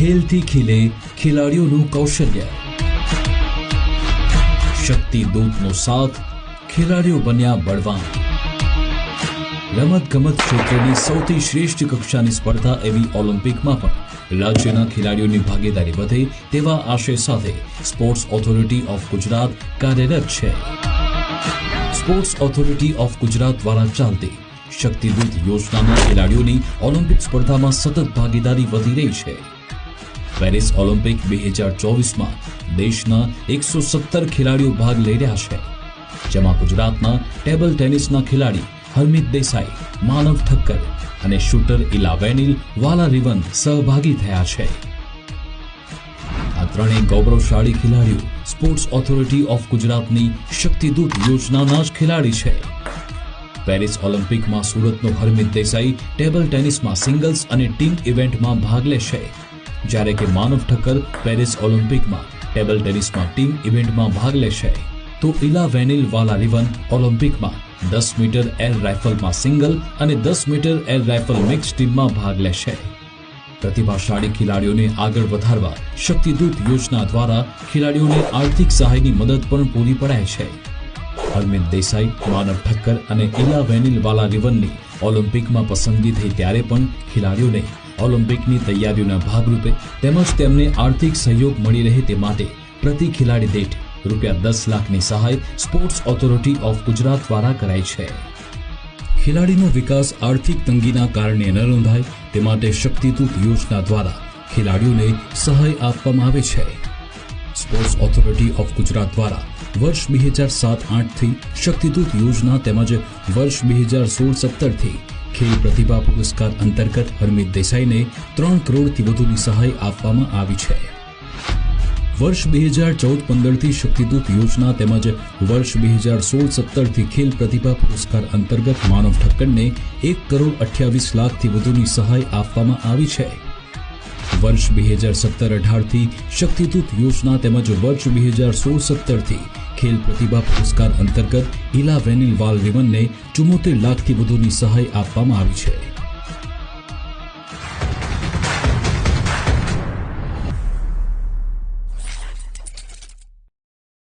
ખેલથી ખીલે ખેલાડીઓનું કૌશલ્ય શક્તિ દૂતનો સાથ ખેલાડીઓ બન્યા બળવાન રમત ગમત ક્ષેત્રની સૌથી શ્રેષ્ઠ કક્ષાની સ્પર્ધા એવી ઓલિમ્પિકમાં પણ રાજ્યના ખેલાડીઓની ભાગીદારી વધે તેવા આશય સાથે સ્પોર્ટ્સ ઓથોરિટી ઓફ ગુજરાત કાર્યરત છે સ્પોર્ટ્સ ઓથોરિટી ઓફ ગુજરાત દ્વારા ચાલતી શક્તિદૂત યોજનાના ખેલાડીઓની ઓલિમ્પિક સ્પર્ધામાં સતત ભાગીદારી વધી રહી છે પેરિસ ઓલિમ્પિક બે હજાર ચોવીસમાં દેશના એકસો સત્તર ખેલાડીઓ ભાગ લઈ રહ્યા છે. જેમાં ગુજરાતના ટેબલ ટેનિસના ખેલાડી હરમિત દેસાઈ, માનવ ઠક્કર અને શૂટર ઇલાવેનિલ વાલા રિવન સહભાગી થયા છે. આ ત્રણેય ગૌરવશાળી ખેલાડીઓ સ્પોર્ટ્સ ઓથોરિટી ઓફ ગુજરાતની શક્તિદૂત યોજનાના જ ખેલાડી છે. પેરિસ ઓલિમ્પિકમાં સુરતનો હરમિત દેસાઈ ટેબલ ટેનિસમાં સિંગલ્સ અને ટીમ ઇવેન્ટમાં ભાગ લેશે. જ્યારે કે માનવ ઠક્કર પેરિસ ઓલિમ્પિકમાં ટેબલ ટેનિસમાં ટીમ ઇવેન્ટમાં ભાગ લેશે. તો ઇલા વેનિલ વાલા રિવન ઓલિમ્પિકમાં દસ મીટર એર રાઇફલમાં સિંગલ અને દસ મીટર એર રાઇફલ મિક્સ ટીમમાં ભાગ લેશે. પ્રતિભાશાળી ખેલાડીઓને આગળ વધારવા શક્તિદૂત યોજના દ્વારા ખેલાડીઓને આર્થિક સહાયની મદદ પણ પૂરી પડાય છે. હરમિત દેસાઈ, માનવ ઠક્કર અને ઇલા વેનિલ વાલા રિવનની ઓલિમ્પિકમાં પસંદગી થઈ ત્યારે પણ ખેલાડીઓને ઓલિમ્પિકની તૈયારીઓના ભાગરૂપે તેમજ તેમને આર્થિક સહયોગ મળી રહે તે માટે પ્રતિ ખેલાડી દીઠ રૂપિયા દસ લાખની સહાય સ્પોર્ટ્સ ઓથોરિટી ઓફ ગુજરાત દ્વારા કરાઈ છે. ખેલાડીનો વિકાસ આર્થિક તંગીના કારણે ન નોંધાય તે માટે શક્તિદૂત યોજના દ્વારા ખેલાડીઓને સહાય આપવામાં આવે છે. સ્પોર્ટ્સ ઓથોરિટી ઓફ ગુજરાત દ્વારા વર્ષ બે હજાર સાત આઠથી શક્તિદૂત યોજના તેમજ વર્ષ બે હજાર સોળ સત્તરથી ખેલ પ્રતિભા પુરસ્કાર અંતર્ગત હરમિત દેસાઈને ત્રણ કરોડથી વધુની સહાય આપવામાં આવી છે. વર્ષ બે હજાર ચૌદ પંદરથી શક્તિદૂત યોજના તેમજ વર્ષ બે હજાર સોળ સત્તરથી ખેલ પ્રતિભા પુરસ્કાર અંતર્ગત માનવ ઠક્કરને એક કરોડ અઠ્યાવીસ લાખથી વધુની સહાય આપવામાં આવી છે. વર્ષ બે હજાર સત્તર અઢારથી શક્તિદૂત યોજના તેમજ વર્ષ બે હજાર સોળ સત્તરથી ખેલ પ્રતિભા પુરસ્કાર અંતર્ગત ઇલા વેનિલ વાલ રિવનને ચુમ્મોતેર લાખથી વધુની સહાય આપવામાં આવી છે.